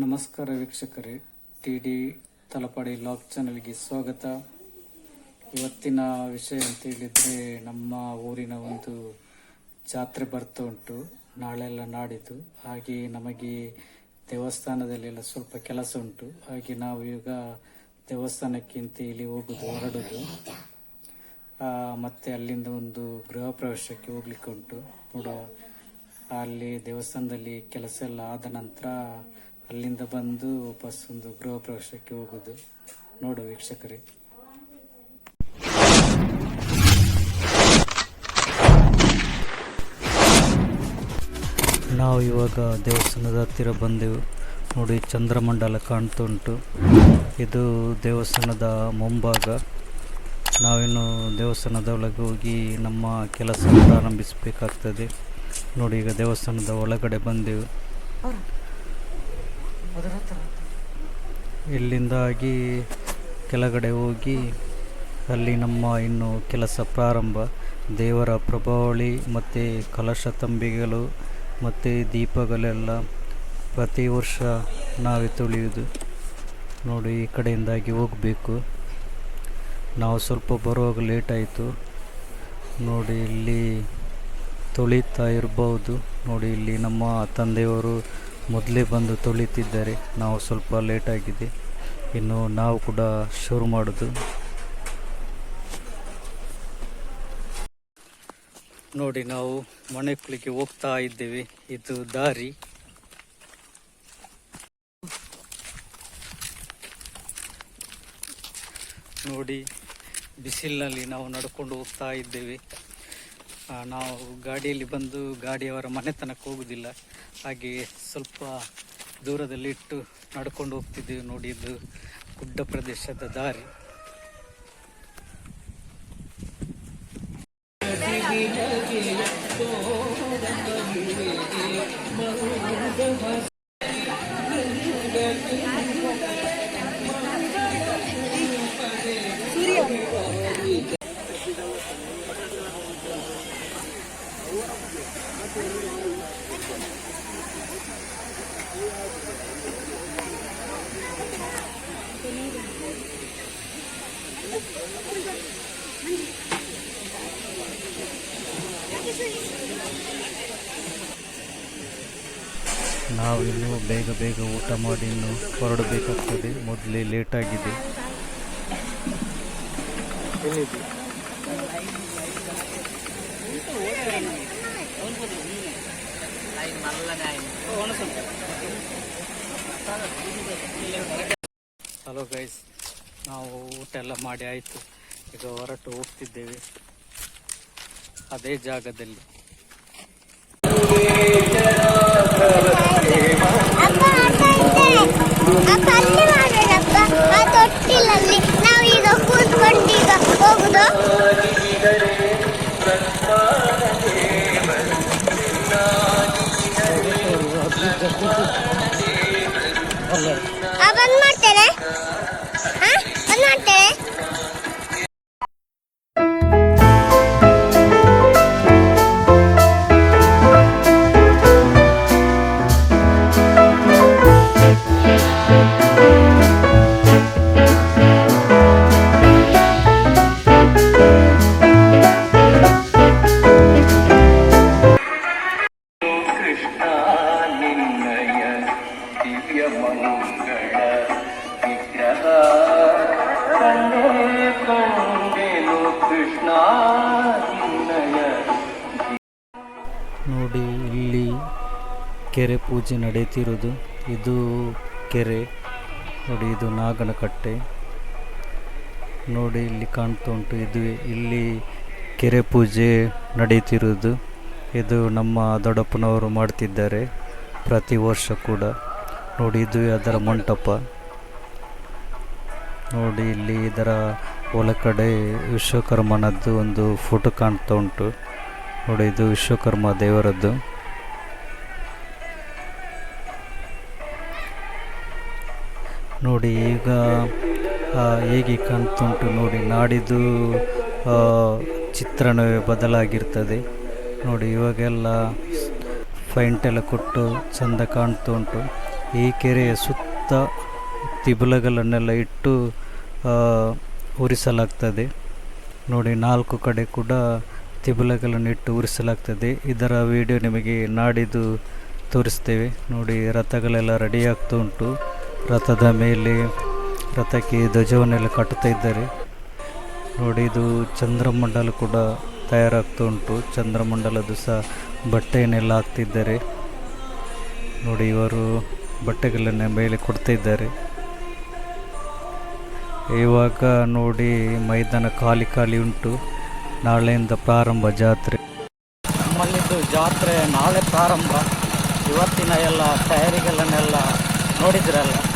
ನಮಸ್ಕಾರ ವೀಕ್ಷಕರೇ. T D Talapady lock ಚಾನಲ್ಗೆ ಸ್ವಾಗತ. ಇವತ್ತಿನ ವಿಷಯ ಅಂತ ಹೇಳಿದ್ರೆ ನಮ್ಮ ಊರಿನ ಒಂದು ಜಾತ್ರೆ ಬರ್ತಾ ಉಂಟು. ನಾಳೆಲ್ಲ ನಾಡಿದ್ದು. ಹಾಗೆ ನಮಗೆ ದೇವಸ್ಥಾನದಲ್ಲೆಲ್ಲ ಸ್ವಲ್ಪ ಕೆಲಸ ಉಂಟು. ಹಾಗೆ ನಾವು ಈಗ ದೇವಸ್ಥಾನಕ್ಕಿಂತ ಇಲ್ಲಿ ಹೋಗುದು, ಹೊರಡುದು. ಮತ್ತೆ ಅಲ್ಲಿಂದ ಒಂದು ಗೃಹ ಪ್ರವೇಶಕ್ಕೆ ಹೋಗ್ಲಿಕ್ಕೆ ಉಂಟು ನೋಡುವ, ಅಲ್ಲಿ ದೇವಸ್ಥಾನದಲ್ಲಿ ಕೆಲಸ ಎಲ್ಲ ಆದ ನಂತರ ಅಲ್ಲಿಂದ ಬಂದು ವಾಪಸ್ ಒಂದು ಗೃಹ ಪ್ರವೇಶಕ್ಕೆ ಹೋಗೋದು ನೋಡು ವೀಕ್ಷಕರೇ. ನಾವು ಇವಾಗ ದೇವಸ್ಥಾನದ ಹತ್ತಿರ ಬಂದೆವು. ನೋಡಿ ಚಂದ್ರಮಂಡಲ ಕಾಣ್ತಾ ಉಂಟು ಇದು ದೇವಸ್ಥಾನದ ಮುಂಭಾಗ. ನಾವಿನ್ನು ದೇವಸ್ಥಾನದ ಒಳಗೆ ಹೋಗಿ ನಮ್ಮ ಕೆಲಸ ಪ್ರಾರಂಭಿಸಬೇಕಾಗ್ತದೆ. ನೋಡಿ ಈಗ ದೇವಸ್ಥಾನದ ಒಳಗಡೆ ಬಂದೆವು. ಇಲ್ಲಿಂದಾಗಿ ಕೆಳಗಡೆ ಹೋಗಿ ಅಲ್ಲಿ ನಮ್ಮ ಇನ್ನು ಕೆಲಸ ಪ್ರಾರಂಭ. ದೇವರ ಪ್ರಭಾವಳಿ ಮತ್ತು ಕಲಶ ತಂಬಿಗಳು ಮತ್ತು ದೀಪಗಳೆಲ್ಲ ಪ್ರತಿ ವರ್ಷ ನಾವೇ ತುಳಿಯುವುದು. ನೋಡಿ, ಈ ಕಡೆಯಿಂದಾಗಿ ಹೋಗಬೇಕು. ನಾವು ಸ್ವಲ್ಪ ಬರುವಾಗ ಲೇಟಾಯಿತು ನೋಡಿ, ಇಲ್ಲಿ ತುಳಿತಾ ಇರ್ಬೋದು. ನೋಡಿ, ಇಲ್ಲಿ ನಮ್ಮ ತಂದೆಯವರು ಮೊದಲೇ ಬಂದು ತೊಳಿತಿದ್ದಾರೆ. ನಾವು ಸ್ವಲ್ಪ ಲೇಟ್ ಆಗಿದೆ. ಇನ್ನು ನಾವು ಕೂಡ ಶುರು ಮಾಡೋದು. ನೋಡಿ, ನಾವು ಮನೆಕುಳಿಗೆ ಹೋಗ್ತಾ ಇದ್ದೇವೆ. ಇದು ದಾರಿ. ನೋಡಿ, ಬಿಸಿಲಿನಲ್ಲಿ ನಾವು ನಡ್ಕೊಂಡು ಹೋಗ್ತಾ ಇದ್ದೇವೆ. ನಾವು ಗಾಡಿಯಲ್ಲಿ ಬಂದು ಗಾಡಿಯವರ ಮನೆ ತನಕ ಹೋಗುದಿಲ್ಲ. ಹಾಗೆ ಸ್ವಲ್ಪ ದೂರದಲ್ಲಿಟ್ಟು ನಡ್ಕೊಂಡು ಹೋಗ್ತಿದ್ದೀವಿ ನೋಡಿ ಇದು ಗುಡ್ಡ ಪ್ರದೇಶದ ದಾರಿ. ನಾವು ಇನ್ನು ಬೇಗ ಬೇಗ ಊಟ ಮಾಡಿ ಇನ್ನು ಹೊರಡಬೇಕಾಗ್ತದೆ. ಮೊದಲೇ ಲೇಟ್ ಆಗಿದೆ. ಹಲೋ ಗೈಸ್ ನಾವು ಊಟ ಎಲ್ಲ ಮಾಡಿ ಆಯಿತು. ಈಗ ಹೊರಟು ಹೋಗ್ತಿದ್ದೇವೆ. ಅದೇ ಜಾಗದಲ್ಲಿ. ಬಂದ್ ಮಾಡ್ತೇನೆ. ಬಂದ್ ಕೆರೆ ಪೂಜೆ ನಡೆಯುತ್ತಿರುವುದು. ಇದು ಕೆರೆ. ನೋಡಿ, ಇದು ನಾಗನಕಟ್ಟೆ. ನೋಡಿ, ಇಲ್ಲಿ ಕಾಣ್ತಾ ಉಂಟು. ಇದು ಇಲ್ಲಿ ಕೆರೆ ಪೂಜೆ ನಡೆಯುತ್ತಿರುವುದು. ಇದು ನಮ್ಮ ದೊಡ್ಡಪ್ಪನವರು ಮಾಡ್ತಿದ್ದಾರೆ ಪ್ರತಿ ವರ್ಷ ಕೂಡ. ನೋಡಿ, ಇದು ಅದರ ಮಂಟಪ. ನೋಡಿ, ಇಲ್ಲಿ ಇದರ ಒಳಗಡೆ ವಿಶ್ವಕರ್ಮನದ್ದು ಒಂದು ಫೋಟೋ ಕಾಣ್ತಾ ಉಂಟು. ನೋಡಿ, ಇದು ವಿಶ್ವಕರ್ಮ ದೇವರದ್ದು. ನೋಡಿ ಈಗ ಹೇಗೆ ಕಾಣ್ತುಂಟು ನೋಡಿ, ನಾಡಿದ್ದು ಚಿತ್ರಣವೇ ಬದಲಾಗಿರ್ತದೆ. ನೋಡಿ ಇವಾಗೆಲ್ಲ ಪೈಂಟೆಲ್ಲ ಕೊಟ್ಟು ಚೆಂದ ಕಾಣ್ತಾ ಉಂಟು ಈ ಕೆರೆಯ ಸುತ್ತ ತಿಬಲಗಳನ್ನೆಲ್ಲ ಇಟ್ಟು ಉರಿಸಲಾಗ್ತದೆ. ನೋಡಿ ನಾಲ್ಕು ಕಡೆ ಕೂಡ ತಿಬಲಗಳನ್ನು ಇಟ್ಟು ಉರಿಸಲಾಗ್ತದೆ. ಇದರ ವಿಡಿಯೋ ನಿಮಗೆ ನಾಡಿದ್ದು ತೋರಿಸ್ತೇವೆ. ನೋಡಿ ರಥಗಳೆಲ್ಲ ರೆಡಿ ಆಗ್ತಾ ಉಂಟು ರಥದ ಮೇಲೆ ರಥಕ್ಕೆ ಧ್ವಜವನ್ನೆಲ್ಲ ಕಟ್ಟುತ್ತಾ ಇದ್ದಾರೆ. ನೋಡಿ, ಇದು ಚಂದ್ರಮಂಡಲ ಕೂಡ ತಯಾರಾಗ್ತಾ ಉಂಟು. ಚಂದ್ರಮಂಡಲದ್ದು ಸಹ ಬಟ್ಟೆಯನ್ನೆಲ್ಲ ಹಾಕ್ತಿದ್ದಾರೆ. ನೋಡಿ, ಇವರು ಬಟ್ಟೆಗಳನ್ನ ಮೇಲೆ ಕೊಡ್ತಾ ಇದ್ದಾರೆ. ಇವಾಗ ನೋಡಿ, ಮೈದಾನ ಖಾಲಿ ಖಾಲಿ ಉಂಟು. ನಾಳೆಯಿಂದ ಪ್ರಾರಂಭ ಜಾತ್ರೆ. ನಮ್ಮಲ್ಲಿದ್ದು ಜಾತ್ರೆ ನಾಳೆ ಪ್ರಾರಂಭ. ಇವತ್ತಿನ ಎಲ್ಲ ತಯಾರಿಗಳನ್ನೆಲ್ಲ ನೋಡಿದ್ರಲ್ಲ.